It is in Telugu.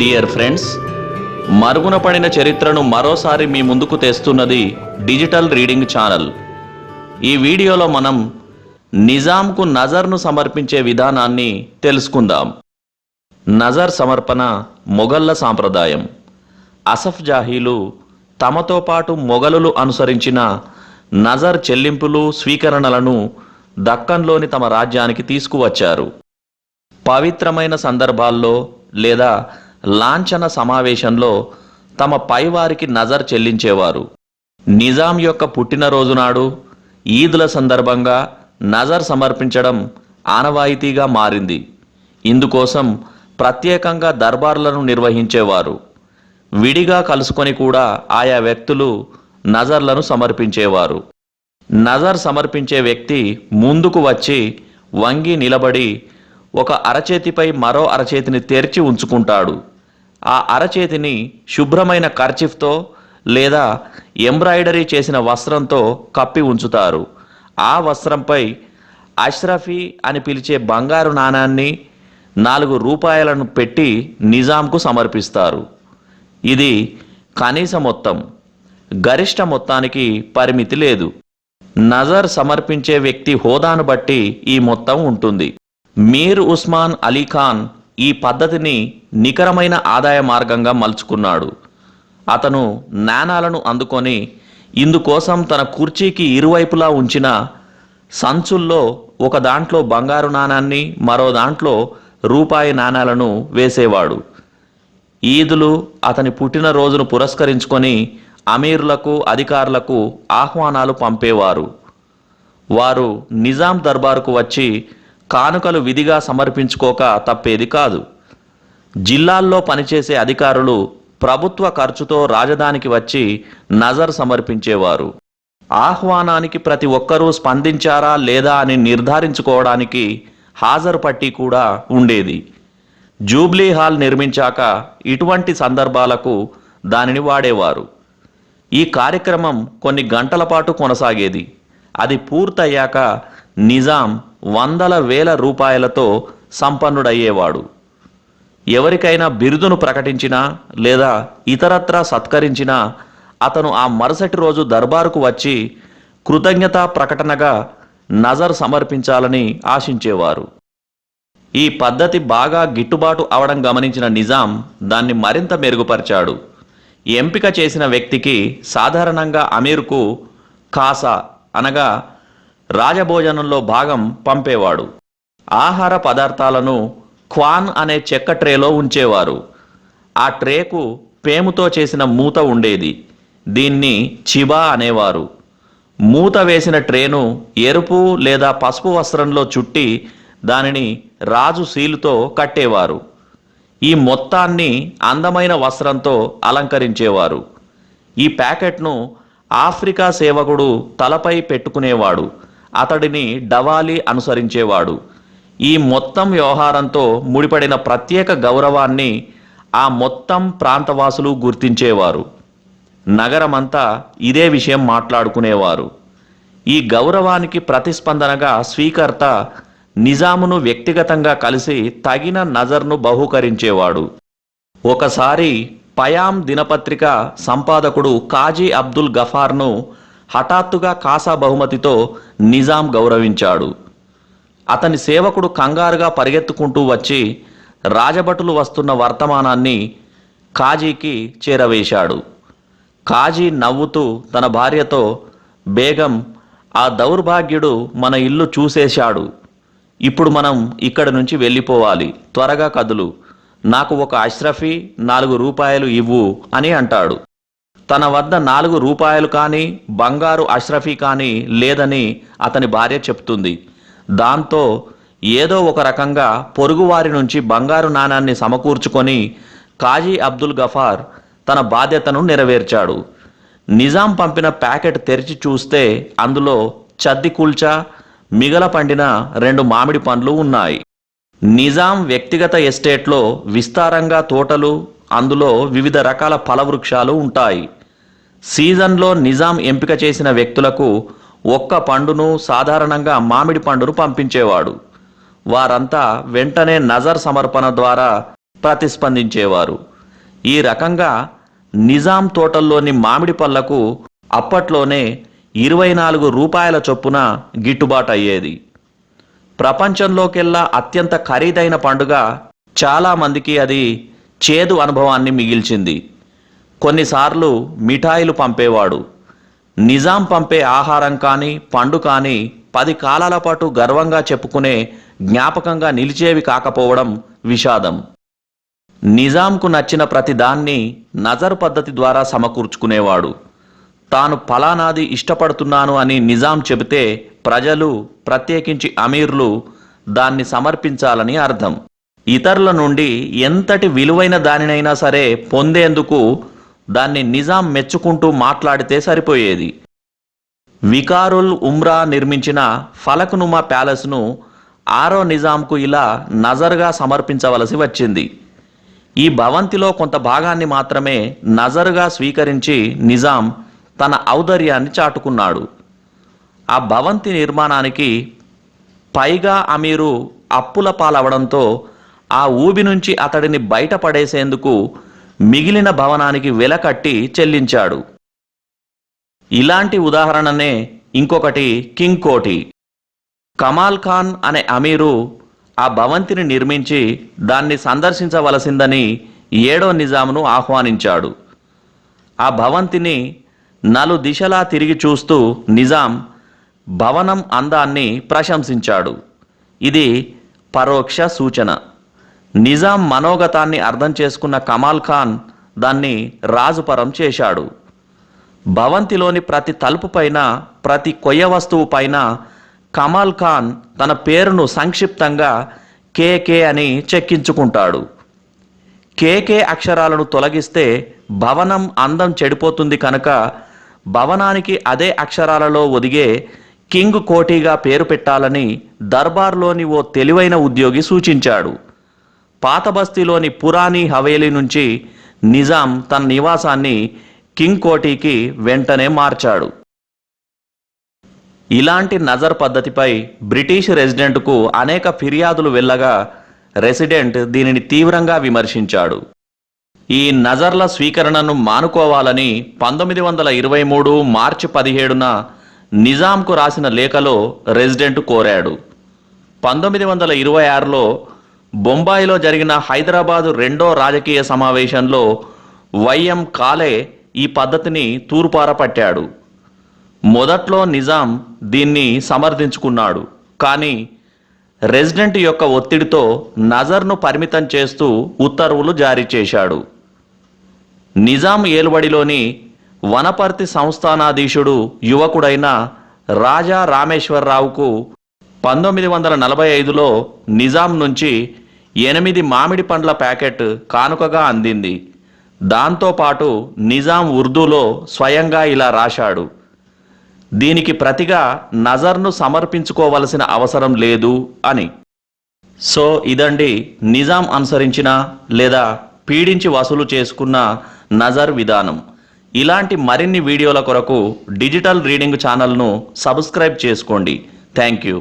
డియర్ ఫ్రెండ్స్ మరుగున పడిన చరిత్రను మరోసారి మీ ముందుకు తెస్తున్నది డిజిటల్ రీడింగ్ ఛానల్. ఈ వీడియోలో మనం నిజాంకు నజర్ను సమర్పించే విధానాన్ని తెలుసుకుందాం. నజర్ సమర్పణ మొఘళ్ళ సాంప్రదాయం. అసఫ్ జాహీలు తమతో పాటు మొఘలులు అనుసరించిన నజర్ చెల్లింపులు స్వీకరణలను దక్కన్లోని తమ రాజ్యానికి తీసుకువచ్చారు. పవిత్రమైన సందర్భాల్లో లేదా లాంఛన సమావేశంలో తమ పైవారికి నజర్ చెల్లించేవారు. నిజాం యొక్క పుట్టినరోజు నాడు ఈద్ల సందర్భంగా నజర్ సమర్పించడం ఆనవాయితీగా మారింది. ఇందుకోసం ప్రత్యేకంగా దర్బార్లను నిర్వహించేవారు. విడిగా కలుసుకొని కూడా ఆయా వ్యక్తులు నజర్లను సమర్పించేవారు. నజర్ సమర్పించే వ్యక్తి ముందుకు వచ్చి వంగి నిలబడి ఒక అరచేతిపై మరో అరచేతిని తెరిచి ఉంచుకుంటాడు. ఆ అరచేతిని శుభ్రమైన కర్చిఫ్తో లేదా ఎంబ్రాయిడరీ చేసిన వస్త్రంతో కప్పి ఉంచుతారు. ఆ వస్త్రంపై అష్రఫీ అని పిలిచే బంగారు నాణాన్ని నాలుగు రూపాయలను పెట్టి నిజాంకు సమర్పిస్తారు. ఇది కనీస మొత్తం. గరిష్ట మొత్తానికి పరిమితి లేదు. నజర్ సమర్పించే వ్యక్తి హోదాను బట్టి ఈ మొత్తం ఉంటుంది. మీర్ ఉస్మాన్ అలీ ఖాన్ ఈ పద్ధతిని నికరమైన ఆదాయ మార్గంగా మలుచుకున్నాడు. అతను నాణాలను అందుకొని ఇందుకోసం తన కుర్చీకి ఇరువైపులా ఉంచిన సంచుల్లో ఒక దాంట్లో బంగారు నాణాన్ని మరో దాంట్లో రూపాయి నాణాలను వేసేవాడు. ఈదులు అతని పుట్టినరోజును పురస్కరించుకొని అమీర్లకు అధికారులకు ఆహ్వానాలు పంపేవారు. వారు నిజాం దర్బారుకు వచ్చి కానుకలు విధిగా సమర్పించుకోక తప్పేది కాదు. జిల్లాల్లో పనిచేసే అధికారులు ప్రభుత్వ ఖర్చుతో రాజధానికి వచ్చి నజర్ సమర్పించేవారు. ఆహ్వానానికి ప్రతి ఒక్కరూ స్పందించారా లేదా అని నిర్ధారించుకోవడానికి హాజరు పట్టి కూడా ఉండేది. జూబ్లీ హాల్ నిర్మించాక ఇటువంటి సందర్భాలకు దానిని వాడేవారు. ఈ కార్యక్రమం కొన్ని గంటల పాటు కొనసాగేది. అది పూర్తయ్యాక నిజాం వందల వేల రూపాయలతో సంపన్నుడయ్యేవాడు. ఎవరికైనా బిరుదును ప్రకటించినా లేదా ఇతరత్రా సత్కరించినా అతను ఆ మరుసటి రోజు దర్బారుకు వచ్చి కృతజ్ఞతా ప్రకటనగా నజర్ సమర్పించాలని ఆశించేవారు. ఈ పద్ధతి బాగా గిట్టుబాటు అవడం గమనించిన నిజాం దాన్ని మరింత మెరుగుపరిచాడు. ఎంపిక చేసిన వ్యక్తికి సాధారణంగా అమీర్కు కాసా అనగా రాజభోజనంలో భాగం పంపేవాడు. ఆహార పదార్థాలను క్వాన్ అనే చెక్క ట్రేలో ఉంచేవారు. ఆ ట్రేకు పేముతో చేసిన మూత ఉండేది. దీన్ని చిబా అనేవారు. మూత వేసిన ట్రేను ఎరుపు లేదా పసుపు వస్త్రంలో చుట్టి దానిని రాజు సీలుతో కట్టేవారు. ఈ మొత్తాన్ని అందమైన వస్త్రంతో అలంకరించేవారు. ఈ ప్యాకెట్ను ఆఫ్రికా సేవకుడు తలపై పెట్టుకునేవాడు. అతడిని డవాలి అనుసరించేవాడు. ఈ మొత్తం వ్యవహారంతో ముడిపడిన ప్రత్యేక గౌరవాన్ని ఆ మొత్తం ప్రాంతవాసులు గుర్తించేవారు. నగరమంతా ఇదే విషయం మాట్లాడుకునేవారు. ఈ గౌరవానికి ప్రతిస్పందనగా స్వీకర్త నిజామును వ్యక్తిగతంగా కలిసి తగిన నజర్ను బహూకరించేవాడు. ఒకసారి పయాం దినపత్రిక సంపాదకుడు కాజీ అబ్దుల్ గఫార్ను హఠాత్తుగా కాసా బహుమతితో నిజాం గౌరవించాడు. అతని సేవకుడు కంగారుగా పరిగెత్తుకుంటూ వచ్చి రాజభటులు వస్తున్న వర్తమానాన్ని కాజీకి చేరవేశాడు. కాజీ నవ్వుతూ తన భార్యతో బేగం ఆ దౌర్భాగ్యుడు మన ఇల్లు చూసేశాడు. ఇప్పుడు మనం ఇక్కడి నుంచి వెళ్ళిపోవాలి. త్వరగా కదులు. నాకు ఒక అష్రఫీ నాలుగు రూపాయలు ఇవ్వు అని అంటాడు. తన వద్ద నాలుగు రూపాయలు కానీ బంగారు అష్రఫీ కానీ లేదని అతని భార్య చెప్తుంది. దాంతో ఏదో ఒక రకంగా పొరుగువారి నుంచి బంగారు నాణాన్ని సమకూర్చుకొని కాజీ అబ్దుల్ గఫార్ తన బాధ్యతను నెరవేర్చాడు. నిజాం పంపిన ప్యాకెట్ తెరిచి చూస్తే అందులో చద్ది కూల్చా మిగల పండిన రెండు మామిడి పండ్లు ఉన్నాయి. నిజాం వ్యక్తిగత ఎస్టేట్లో విస్తారంగా తోటలు అందులో వివిధ రకాల ఫలవృక్షాలు ఉంటాయి. సీజన్లో నిజాం ఎంపిక చేసిన వ్యక్తులకు ఒక్క పండును సాధారణంగా మామిడి పండును పంపించేవాడు. వారంతా వెంటనే నజర్ సమర్పణ ద్వారా ప్రతిస్పందించేవారు. ఈ రకంగా నిజాం తోటల్లోని మామిడి పళ్ళకు అప్పట్లోనే ఇరవై నాలుగు రూపాయల చొప్పున గిట్టుబాటు అయ్యేది ప్రపంచంలోకెల్లా అత్యంత ఖరీదైన పండుగ చాలా మందికి అది చేదు అనుభవాన్ని మిగిల్చింది. కొన్నిసార్లు మిఠాయిలు పంపేవాడు. నిజాం పంపే ఆహారం కానీ పండు కానీ పది కాలాల పాటు గర్వంగా చెప్పుకునే జ్ఞాపకంగా నిలిచేవి కాకపోవడం విషాదం. నిజాంకు నచ్చిన ప్రతిదాన్ని నజర్ పద్ధతి ద్వారా సమకూర్చుకునేవాడు. తాను ఫలానాది ఇష్టపడుతున్నాను అని నిజాం చెబితే ప్రజలు ప్రత్యేకించి అమీర్లు దాన్ని సమర్పించాలని అర్థం. ఇతరుల నుండి ఎంతటి విలువైన దానినైనా సరే పొందేందుకు దాన్ని నిజాం మెచ్చుకుంటూ మాట్లాడితే సరిపోయేది. వికారుల్ ఉమ్రా నిర్మించిన ఫలక్నుమా ప్యాలెస్ను ఆరో నిజాంకు ఇలా నజర్గా సమర్పించవలసి వచ్చింది. ఈ భవంతిలో కొంత భాగాన్ని మాత్రమే నజరుగా స్వీకరించి నిజాం తన ఔదర్యాన్ని చాటుకున్నాడు. ఆ భవంతి నిర్మాణానికి పైగా అమీరు అప్పుల పాలవడంతో ఆ ఊబి నుంచి అతడిని బయటపడేసేందుకు మిగిలిన భవనానికి వెల కట్టి చెల్లించాడు. ఇలాంటి ఉదాహరణనే ఇంకొకటి కింగ్ కోటి. కమాల్ ఖాన్ అనే అమీరు ఆ భవంతిని నిర్మించి దాన్ని సందర్శించవలసిందని ఏడో నిజామును ఆహ్వానించాడు. ఆ భవంతిని నలు దిశలా తిరిగి చూస్తూ నిజాం భవనం అందాన్ని ప్రశంసించాడు. ఇది పరోక్ష సూచన. నిజాం మనోగతాన్ని అర్థం చేసుకున్న కమాల్ ఖాన్ దాన్ని రాజుపరం చేశాడు. భవంతిలోని ప్రతి తలుపు పైన ప్రతి కొయ్య వస్తువు పైన కమాల్ ఖాన్ తన పేరును సంక్షిప్తంగా కేకే అని చెక్కించుకుంటాడు. కేకే అక్షరాలను తొలగిస్తే భవనం అందం చెడిపోతుంది కనుక భవనానికి అదే అక్షరాలలో ఒదిగే కింగ్ కోటిగా పేరు పెట్టాలని దర్బార్లోని ఓ తెలివైన ఉద్యోగి సూచించాడు. పాత బస్తీలోని పురాణి హవేలీ నుంచి నిజాం తన నివాసాన్ని కింగ్ కోటికి వెంటనే మార్చాడు. ఇలాంటి నజర్ పద్ధతిపై బ్రిటిష్ రెసిడెంట్కు అనేక ఫిర్యాదులు వెళ్ళగా రెసిడెంట్ దీనిని తీవ్రంగా విమర్శించాడు. ఈ నజర్ల స్వీకరణను మానుకోవాలని పంతొమ్మిది వందల ఇరవై మూడు మార్చి పదిహేడున నిజాంకు రాసిన లేఖలో రెసిడెంట్ కోరాడు. పంతొమ్మిది వందల ఇరవై ఆరులో బొంబాయిలో జరిగిన హైదరాబాదు రెండో రాజకీయ సమావేశంలో వైఎం కాలే ఈ పద్ధతిని తూర్పారపట్టాడు. మొదట్లో నిజాం దీన్ని సమర్థించుకున్నాడు. కానీ రెసిడెంట్ యొక్క ఒత్తిడితో నజర్ను పరిమితం చేస్తూ ఉత్తర్వులు జారీ చేశాడు. నిజాం ఏలుబడిలోని వనపర్తి సంస్థానాధీశుడు యువకుడైన రాజా రామేశ్వరరావుకు పంతొమ్మిది వందల నలభై ఐదులో నిజాం నుంచి ఎనిమిది మామిడి పండ్ల ప్యాకెట్ కానుకగా అందింది. దాంతోపాటు నిజాం ఉర్దూలో స్వయంగా ఇలా రాశాడు. దీనికి ప్రతిగా నజర్ను సమర్పించుకోవలసిన అవసరం లేదు అని. సో ఇదండి నిజాం అనుసరించిన లేదా పీడించి వసూలు చేసుకున్న నజర్ విధానం. ఇలాంటి మరిన్ని వీడియోల కొరకు డిజిటల్ రీడింగ్ ఛానల్ను సబ్స్క్రైబ్ చేసుకోండి. Thank you.